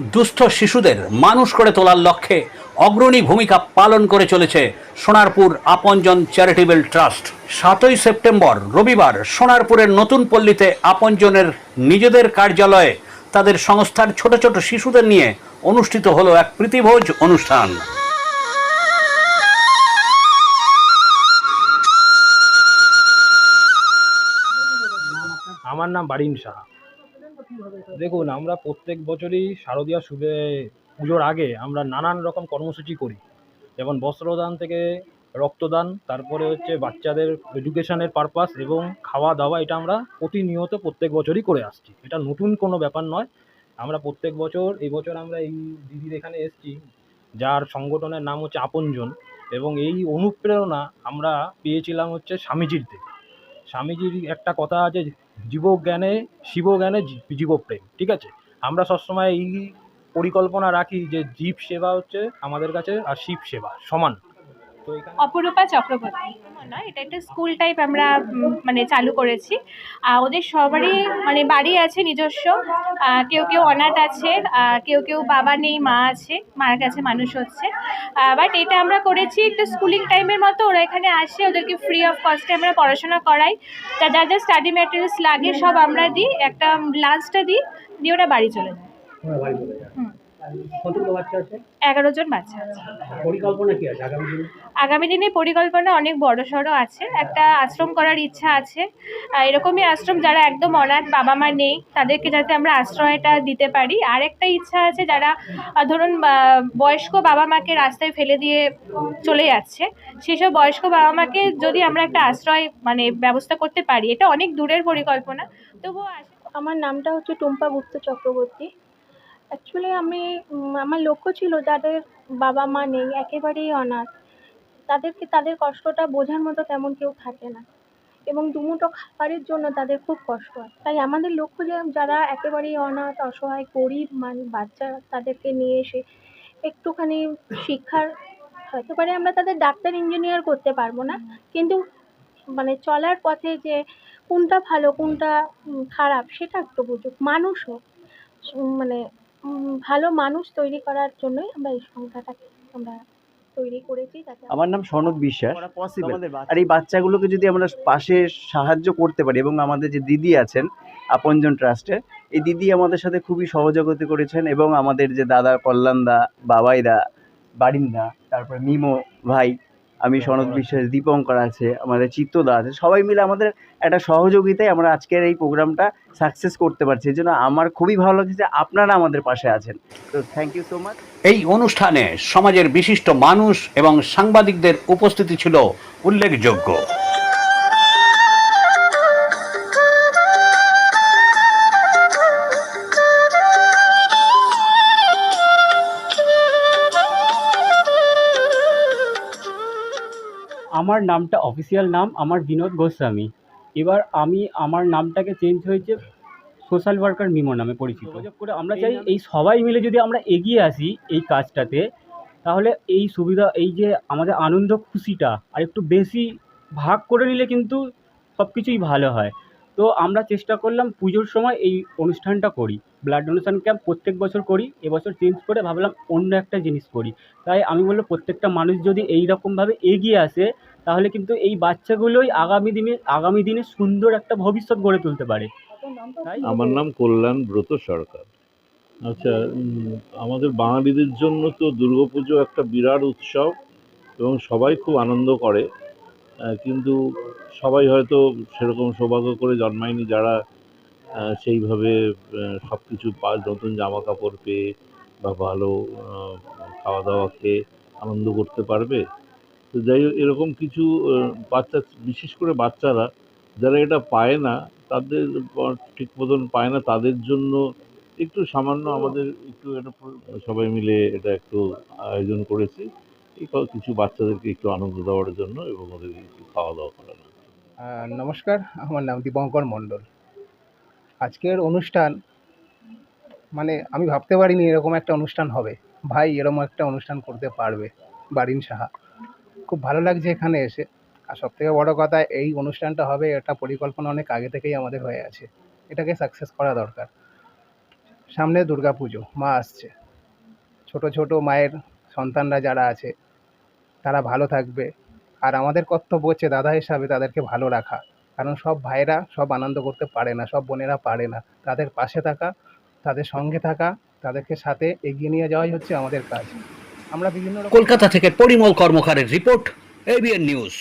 দুস্থ শিশুদের মানুষ করে তোলার লক্ষ্যে অগ্রণী ভূমিকা পালন করে চলেছে সোনারপুর আপনজন চ্যারিটেবল ট্রাস্ট। সাতই সেপ্টেম্বর, রবিবার, সোনারপুরের নতুন পল্লীতে আপনজনের নিজেদের কার্যালয়ে তাদের সংস্থার ছোট ছোট শিশুদের নিয়ে অনুষ্ঠিত হলো এক প্রীতিভোজ অনুষ্ঠান। আমার নাম বারিন সাহা দেখুন, আমরা প্রত্যেক বছরই শারদীয়া শুভে, পুজোর আগে আমরা নানান রকম কর্মসূচি করি। যেমন বস্ত্রদান থেকে রক্তদান, তারপরে হচ্ছে বাচ্চাদের এডুকেশনের পারপাস এবং খাওয়া দাওয়া এটা আমরা প্রতিনিয়ত প্রত্যেক বছরই করে আসছি। এটা নতুন কোনো ব্যাপার নয়। আমরা প্রত্যেক বছর, এই বছর আমরা এই দিদির এখানে এসেছি, যার সংগঠনের নাম হচ্ছে আপনজন এবং এই অনুপ্রেরণা আমরা পেয়েছিলাম হচ্ছে স্বামীজির থেকে। স্বামীজির একটা কথা আছে জীবজ্ঞানে, শিবজ্ঞানে জীবপ্রেম, ঠিক আছে? আমরা সবসময় এই পরিকল্পনা রাখি যে জীব সেবা হচ্ছে আমাদের কাছে আর শিব সেবা সমান। অপরূপা চক্রবর্তী। না এটা একটা স্কুল টাইপ আমরা মানে চালু করেছি। আহ, ওদের সবারই মানে বাড়ি আছে নিজস্ব। কেউ কেউ অনাথ আছে কেউ কেউ বাবা নেই মা আছে মার কাছে মানুষ হচ্ছে। বাট এটা আমরা করেছি একটা স্কুলিং টাইমের মতো। ওরা এখানে আসে ওদেরকে ফ্রি অফ কস্টে আমরা পড়াশোনা করাই। তা যা যা স্টাডি ম্যাটেরিয়ালস লাগে সব আমরা দিই। একটা লাঞ্চটা দিই দিয়ে ওরা বাড়ি চলে যায়। হুম। কতগুলো বাচ্চা আছে? এগারো জন বাচ্চা আছে। পরিকল্পনা কি আছে আগামী দিনে? আগামী দিনে পরিকল্পনা অনেক বড় সড়ো আছে। একটা আশ্রম করার ইচ্ছা আছে। এরকমই আশ্রম যারা একদম অনাথ বাবা মা নেই তাদেরকে যাতে আমরা আশ্রয়টা দিতে পারি। আর একটা ইচ্ছা আছে যারা ধরুন বয়স্ক বাবা মাকে রাস্তায় ফেলে দিয়ে চলে যাচ্ছে সেসব বয়স্ক বাবা মাকে যদি আমরা একটা আশ্রয় মানে ব্যবস্থা করতে পারি এটা অনেক দূরের পরিকল্পনা। তবুও আমার নামটা হচ্ছে টুম্পা গুপ্ত চক্রবর্তী। অ্যাকচুয়ালি আমি আমার লক্ষ্য ছিল যাদের বাবা মা নেই, একেবারেই অনাথ। তাদেরকে, তাদের কষ্টটা বোঝার মতো তেমন কেউ থাকে না। এবং দুমুঠো খাবারের জন্য তাদের খুব কষ্ট হয়। তাই আমাদের লক্ষ্য যে, যারা একেবারেই অনাথ, অসহায়, গরিব মান বাচ্চা তাদেরকে নিয়ে এসে একটুখানি শিক্ষার, হতে পারে আমরা তাদের ডাক্তার, ইঞ্জিনিয়ার করতে পারব না। কিন্তু মানে চলার পথে যে, কোনটা ভালো, কোনটা খারাপ, সেটা একটু বুঝুক। মানুষ হোক মানে ভালো মানুষ তৈরি করার জন্যই আমরা এই সংখ্যাটাকে আমরা তৈরি করেছি যাতে আমার নাম সনক বিশ্বাস। পসিবল আর এই বাচ্চাগুলোকে যদি আমরা পাশে সাহায্য করতে পারি এবং আমাদের যে দিদি আছেন আপনজন ট্রাস্টে এই দিদি আমাদের সাথে খুবই সহযোগিতা করেছেন এবং আমাদের যে দাদা কল্যাণদা বাবাইদা বারিন্দা তারপরে মিমো ভাই আমি সনদ বিশ্বাস, দীপঙ্কর আছে, আমাদের চিত্তদা আছে, সবাই মিলে আমাদের একটা সহযোগিতায় আমরা আজকের এই প্রোগ্রামটা সাকসেস করতে পারছি। এই জন্য আমার খুবই ভালো লাগছে যে আপনারা আমাদের পাশে আছেন। তো থ্যাংক ইউ সো মাচ এই অনুষ্ঠানে সমাজের বিশিষ্ট মানুষ এবং সাংবাদিকদের উপস্থিতি ছিল উল্লেখযোগ্য। আমার নামটা অফিসিয়াল নাম আমার বিনোদ গোস্বামী। এবার আমি আমার নামটাকে চেঞ্জ হয়েছে সোশ্যাল ওয়ার্কার মিমো নামে পরিচিত। করে আমরা চাই এই সবাই মিলে যদি আমরা এগিয়ে আসি এই কাজটাতে তাহলে এই সুবিধা এই যে আমাদের আনন্দ খুশিটা আর একটু বেশি ভাগ করে নিলে কিন্তু সব কিছুই ভালো হয়। তো আমরা চেষ্টা করলাম পুজোর সময় এই অনুষ্ঠানটা করি। ব্লাড ডোনেশন ক্যাম্প প্রত্যেক বছর করি এবছর চেঞ্জ করে ভাবলাম অন্য একটা জিনিস করি। তাই আমি বলব প্রত্যেকটা মানুষ যদি এই রকমভাবে এগিয়ে আসে তাহলে কিন্তু এই বাচ্চাগুলোই আগামী দিনে আগামী দিনে সুন্দর একটা ভবিষ্যৎ গড়ে তুলতে পারে। তাই? আমার নাম কল্যাণ ব্রত সরকার। আচ্ছা আমাদের বাঙালিদের জন্য তো দুর্গাপুজো একটা বিরাট উৎসব এবং সবাই খুব আনন্দ করে। কিন্তু সবাই হয়তো সেরকম সৌভাগ্য করে জন্মায়নি যারা সেইভাবে সব কিছু নতুন জামা কাপড় পেয়ে বা ভালো খাওয়া দাওয়া খেয়ে আনন্দ করতে পারবে। তো যাই হোক, এরকম কিছু বাচ্চা, বিশেষ করে বাচ্চারা যারা এটা পায় না, তাদের ঠিক মতন পায় না, তাদের জন্য একটু সামান্য আমাদের একটু এটা সবাই মিলে এটা একটু আয়োজন করেছি। কিছু বাচ্চাদেরকে একটু আনন্দ দেওয়ার জন্য এবং ওদেরকে একটু খাওয়া দাওয়া নমস্কার, আমার নাম দীপঙ্কর মণ্ডল। আজকের অনুষ্ঠান মানে আমি ভাবতে পারিনি এরকম একটা অনুষ্ঠান হবে। ভাই এরকম একটা অনুষ্ঠান করতে পারবে, বারিন সাহা। খুব ভালো লাগছে এখানে এসে। আর সব থেকে বড়ো কথা, এই অনুষ্ঠানটা হবে, এটা পরিকল্পনা অনেক আগে থেকেই আমাদের হয়ে আছে। এটাকে সাকসেস করা দরকার। সামনে দুর্গা পুজো মা আসছে। ছোট ছোট মায়ের সন্তানরা যারা আছে তারা ভালো থাকবে। আর আমাদের কর্তব্য হচ্ছে দাদা হিসাবে তাদেরকে ভালো রাখা। কারণ সব ভাইয়েরা সব আনন্দ করতে পারে না, সব বোনেরা পারে না। তাদের পাশে থাকা, তাদের সঙ্গে থাকা, তাদেরকে সাথে এগিয়ে নিয়ে যাওয়াই হচ্ছে আমাদের কাজ। আমরা বিভিন্ন কলকাতা থেকে পরিমল কর্মকারের রিপোর্ট এবিএন নিউজ